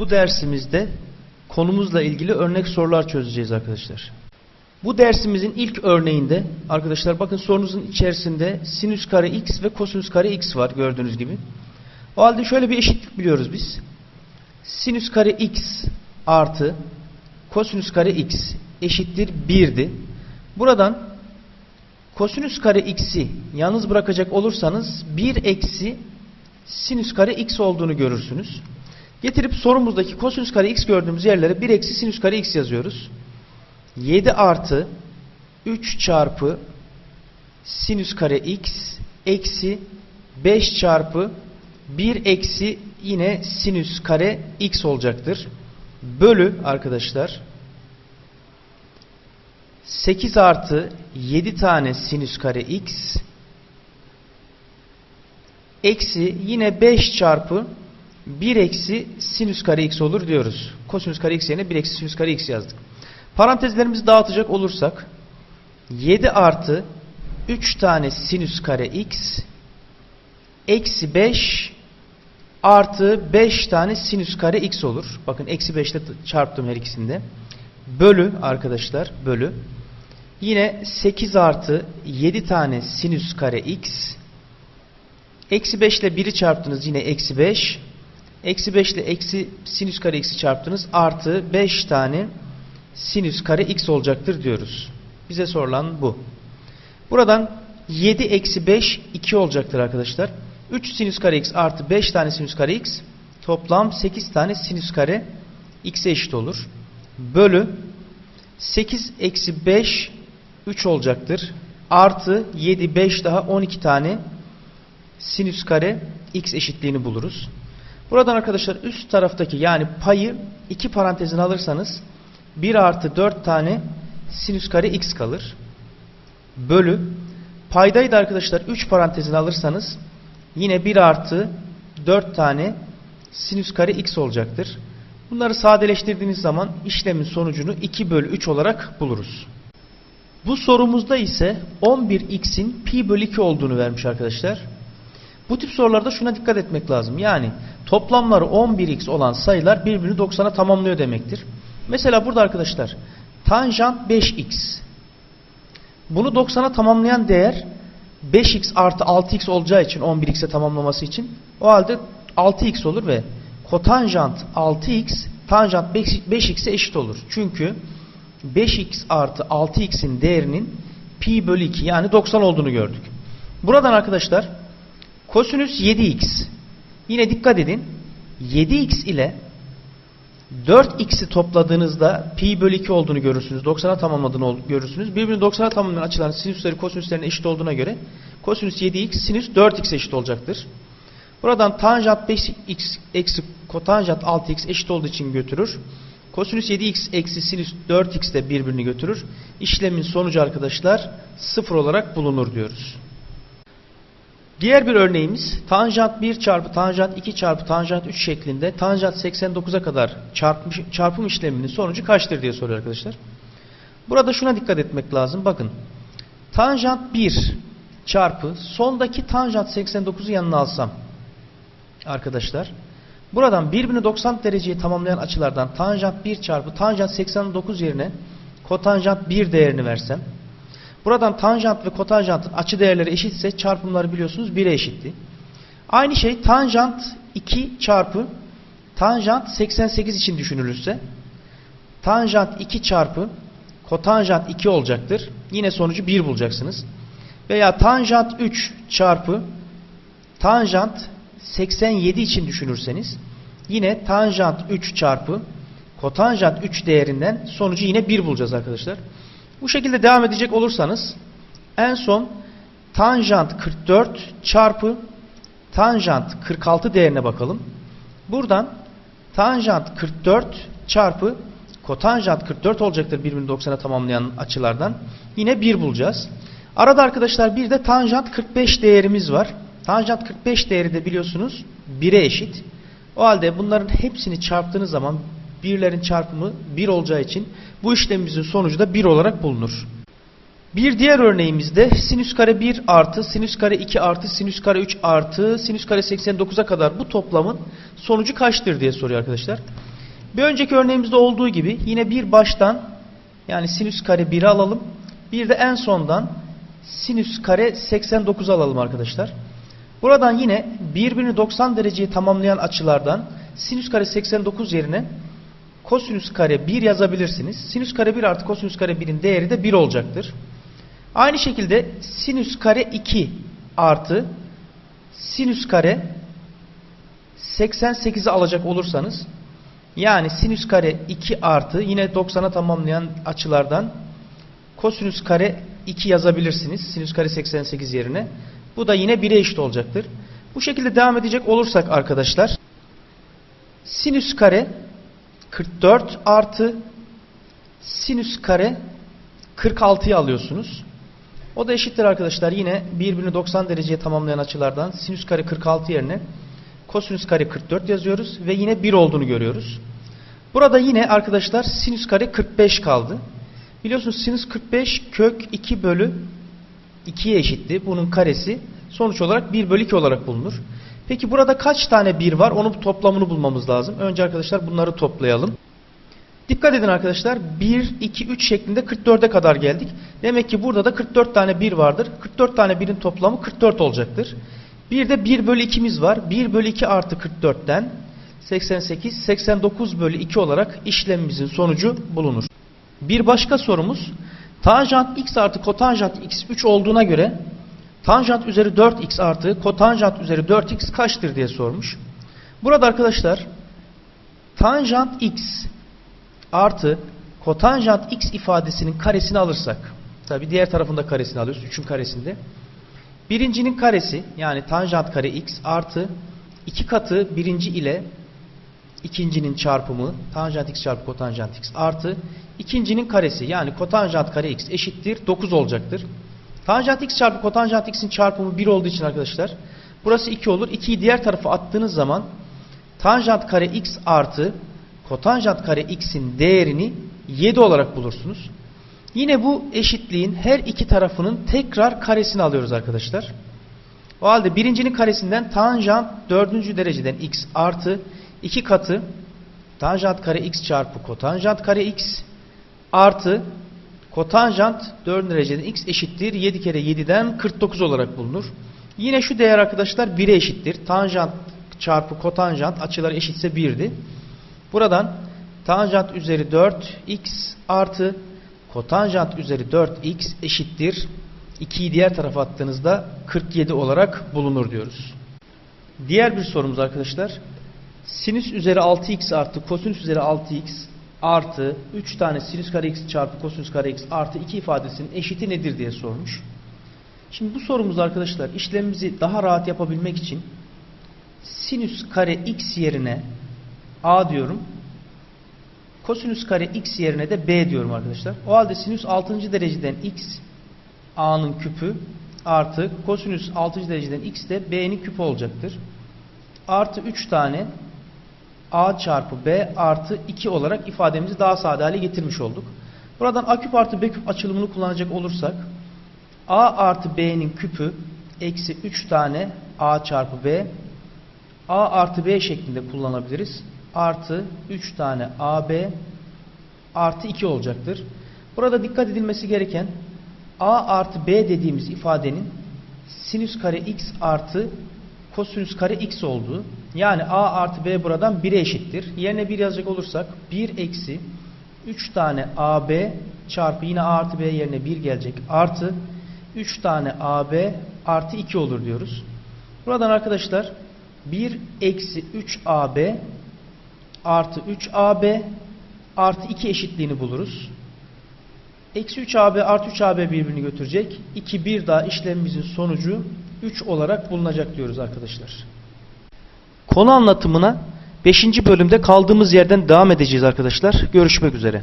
Bu dersimizde konumuzla ilgili örnek sorular çözeceğiz arkadaşlar. Bu dersimizin ilk örneğinde arkadaşlar bakın sorunuzun içerisinde sinüs kare x ve kosinüs kare x var gördüğünüz gibi. O halde şöyle bir eşitlik biliyoruz biz. Sinüs kare x artı kosinüs kare x eşittir 1'di. Buradan kosinüs kare x'i yalnız bırakacak olursanız 1 eksi sinüs kare x olduğunu görürsünüz. Getirip sorumuzdaki kosinüs kare x gördüğümüz yerlere 1 eksi sinüs kare x yazıyoruz. 7 artı 3 çarpı sinüs kare x eksi 5 çarpı 1 eksi yine sinüs kare x olacaktır. Bölü arkadaşlar 8 artı 7 tane sinüs kare x eksi yine 5 çarpı 1 eksi sinüs kare x olur diyoruz. Kosinüs kare x yerine 1 eksi sinüs kare x yazdık. Parantezlerimizi dağıtacak olursak 7 artı 3 tane sinüs kare x eksi 5 artı 5 tane sinüs kare x olur. Bakın eksi 5 ile çarptım her ikisinde. Bölü arkadaşlar bölü. Yine 8 artı 7 tane sinüs kare x. Eksi 5 ile 1'i çarptınız yine eksi 5. Eksi 5 ile eksi sinüs kare x'i çarptınız. Artı 5 tane sinüs kare x olacaktır diyoruz. Bize sorulan bu. Buradan 7 eksi 5 2 olacaktır arkadaşlar. 3 sinüs kare x artı 5 tane sinüs kare x toplam 8 tane sinüs kare x'e eşit olur. Bölü 8 eksi 5 3 olacaktır. Artı 7 5 daha 12 tane sinüs kare x eşitliğini buluruz. Buradan arkadaşlar üst taraftaki yani payı iki parantezine alırsanız 1 artı 4 tane sinüs kare x kalır. Bölü paydayı da arkadaşlar 3 parantezine alırsanız yine 1 artı 4 tane sinüs kare x olacaktır. Bunları sadeleştirdiğiniz zaman işlemin sonucunu 2 bölü 3 olarak buluruz. Bu sorumuzda ise 11x'in pi bölü 2 olduğunu vermiş arkadaşlar. Bu tip sorularda şuna dikkat etmek lazım. Yani toplamları 11x olan sayılar birbirini 90'a tamamlıyor demektir. Mesela burada arkadaşlar tanjant 5x. Bunu 90'a tamamlayan değer 5x artı 6x olacağı için 11x'e tamamlaması için o halde 6x olur ve kotanjant 6x tanjant 5x'e eşit olur. Çünkü 5x artı 6x'in değerinin pi bölü 2 yani 90 olduğunu gördük. Buradan arkadaşlar kosinüs 7x yine dikkat edin 7x ile 4x'i topladığınızda pi bölü 2 olduğunu görürsünüz. 90'a tamamladığını görürsünüz. Birbirini 90'a tamamlayan açıların sinüsleri kosinüslerine eşit olduğuna göre kosinüs 7x sinüs 4x eşit olacaktır. Buradan tanjant 5x eksi kotanjant 6x eşit olduğu için götürür. Kosinüs 7x eksi sinüs 4x de birbirini götürür. İşlemin sonucu arkadaşlar 0 olarak bulunur diyoruz. Diğer bir örneğimiz tanjant 1 çarpı tanjant 2 çarpı tanjant 3 şeklinde tanjant 89'a kadar çarpmış, çarpım işleminin sonucu kaçtır diye soruyor arkadaşlar. Burada şuna dikkat etmek lazım. Bakın tanjant 1 çarpı sondaki tanjant 89'u yanına alsam arkadaşlar. Buradan birbirini 90 dereceyi tamamlayan açılardan tanjant 1 çarpı tanjant 89 yerine kotanjant 1 değerini versem Buradan tanjant ve kotanjantın açı değerleri eşitse çarpımları biliyorsunuz 1'e eşitti. Aynı şey tanjant 2 çarpı tanjant 88 için düşünülürse tanjant 2 çarpı kotanjant 2 olacaktır. Yine sonucu 1 bulacaksınız. Veya tanjant 3 çarpı tanjant 87 için düşünürseniz yine tanjant 3 çarpı kotanjant 3 değerinden sonucu yine 1 bulacağız arkadaşlar. Bu şekilde devam edecek olursanız en son tanjant 44 çarpı tanjant 46 değerine bakalım. Buradan tanjant 44 çarpı kotanjant 44 olacaktır birbirini 90'a tamamlayan açılardan. Yine 1 bulacağız. Arada arkadaşlar bir de tanjant 45 değerimiz var. Tanjant 45 değeri de biliyorsunuz 1'e eşit. O halde bunların hepsini çarptığınız zaman birlerin çarpımı 1 olacağı için bu işlemimizin sonucu da 1 olarak bulunur. Bir diğer örneğimizde sinüs kare 1 artı sinüs kare 2 artı sinüs kare 3 artı sinüs kare 89'a kadar bu toplamın sonucu kaçtır diye soruyor arkadaşlar. Bir önceki örneğimizde olduğu gibi yine bir baştan yani sinüs kare 1'i alalım. Bir de en sondan sinüs kare 89'u alalım arkadaşlar. Buradan yine birbirini 90 dereceyi tamamlayan açılardan sinüs kare 89 yerine kosinüs kare 1 yazabilirsiniz. Sinüs kare 1 artı kosinüs kare 1'in değeri de 1 olacaktır. Aynı şekilde sinüs kare 2 artı sinüs kare 88'i alacak olursanız yani sinüs kare 2 artı yine 90'a tamamlayan açılardan kosinüs kare 2 yazabilirsiniz. Sinüs kare 88 yerine. Bu da yine 1'e eşit olacaktır. Bu şekilde devam edecek olursak arkadaşlar sinüs kare 44 artı sinüs kare 46'yı alıyorsunuz. O da eşittir arkadaşlar. Yine birbirini 90 dereceye tamamlayan açılardan sinüs kare 46 yerine kosinüs kare 44 yazıyoruz ve yine 1 olduğunu görüyoruz. Burada yine arkadaşlar sinüs kare 45 kaldı. Biliyorsunuz sinüs 45 kök 2 bölü 2'ye eşitti. Bunun karesi sonuç olarak 1 bölü 2 olarak bulunur. Peki burada kaç tane 1 var? Onun toplamını bulmamız lazım. Önce arkadaşlar bunları toplayalım. Dikkat edin arkadaşlar 1, 2, 3 şeklinde 44'e kadar geldik. Demek ki burada da 44 tane 1 vardır. 44 tane 1'in toplamı 44 olacaktır. Bir de 1 bölü 2'miz var. 1 bölü 2 artı 44'ten 88, 89 bölü 2 olarak işlemimizin sonucu bulunur. Bir başka sorumuz tanjant x artı kotanjant x 3 olduğuna göre tanjant üzeri 4x artı kotanjant üzeri 4x kaçtır diye sormuş. Burada arkadaşlar tanjant x artı kotanjant x ifadesinin karesini alırsak tabi diğer tarafında karesini alıyoruz 3'ün karesinde birincinin karesi yani tanjant kare x artı iki katı birinci ile ikincinin çarpımı tanjant x çarpı kotanjant x artı ikincinin karesi yani kotanjant kare x eşittir 9 olacaktır. Tanjant x çarpı kotanjant x'in çarpımı 1 olduğu için arkadaşlar burası 2 olur. 2'yi diğer tarafa attığınız zaman tanjant kare x artı kotanjant kare x'in değerini 7 olarak bulursunuz. Yine bu eşitliğin her iki tarafının tekrar karesini alıyoruz arkadaşlar. O halde birincinin karesinden tanjant dördüncü dereceden x artı 2 katı tanjant kare x çarpı kotanjant kare x artı kotanjant 4 dereceden x eşittir 7 kere 7'den 49 olarak bulunur. Yine şu değer arkadaşlar 1'e eşittir. Tanjant çarpı kotanjant açıları eşitse 1'di. Buradan tanjant üzeri 4 x artı kotanjant üzeri 4x eşittir. 2'yi diğer tarafa attığınızda 47 olarak bulunur diyoruz. Diğer bir sorumuz arkadaşlar. Sinüs üzeri 6x artı kosinüs üzeri 6x artı 3 tane sinüs kare x çarpı kosinüs kare x artı 2 ifadesinin eşiti nedir diye sormuş. Şimdi bu sorumuz arkadaşlar işlemimizi daha rahat yapabilmek için sinüs kare x yerine a diyorum. Kosinüs kare x yerine de b diyorum arkadaşlar. O halde sinüs 6. dereceden x a'nın küpü artı kosinüs 6. dereceden x de b'nin küpü olacaktır. Artı 3 tane a çarpı b artı 2 olarak ifademizi daha sade hale getirmiş olduk. Buradan a küp artı b küp açılımını kullanacak olursak a artı b'nin küpü eksi 3 tane a çarpı b a artı b şeklinde kullanabiliriz. Artı 3 tane ab artı 2 olacaktır. Burada dikkat edilmesi gereken a artı b dediğimiz ifadenin sinüs kare x artı kosinüs kare x olduğu. Yani a artı b buradan 1'e eşittir. Yerine 1 yazacak olursak 1 eksi 3 tane ab çarpı yine a artı b yerine 1 gelecek. Artı 3 tane ab artı 2 olur diyoruz. Buradan arkadaşlar 1 eksi 3 ab artı 3 ab artı 2 eşitliğini buluruz. Eksi 3 AB artı 3 AB birbirini götürecek. 2 bir daha işlemimizin sonucu 3 olarak bulunacak diyoruz arkadaşlar. Konu anlatımına 5. bölümde kaldığımız yerden devam edeceğiz arkadaşlar. Görüşmek üzere.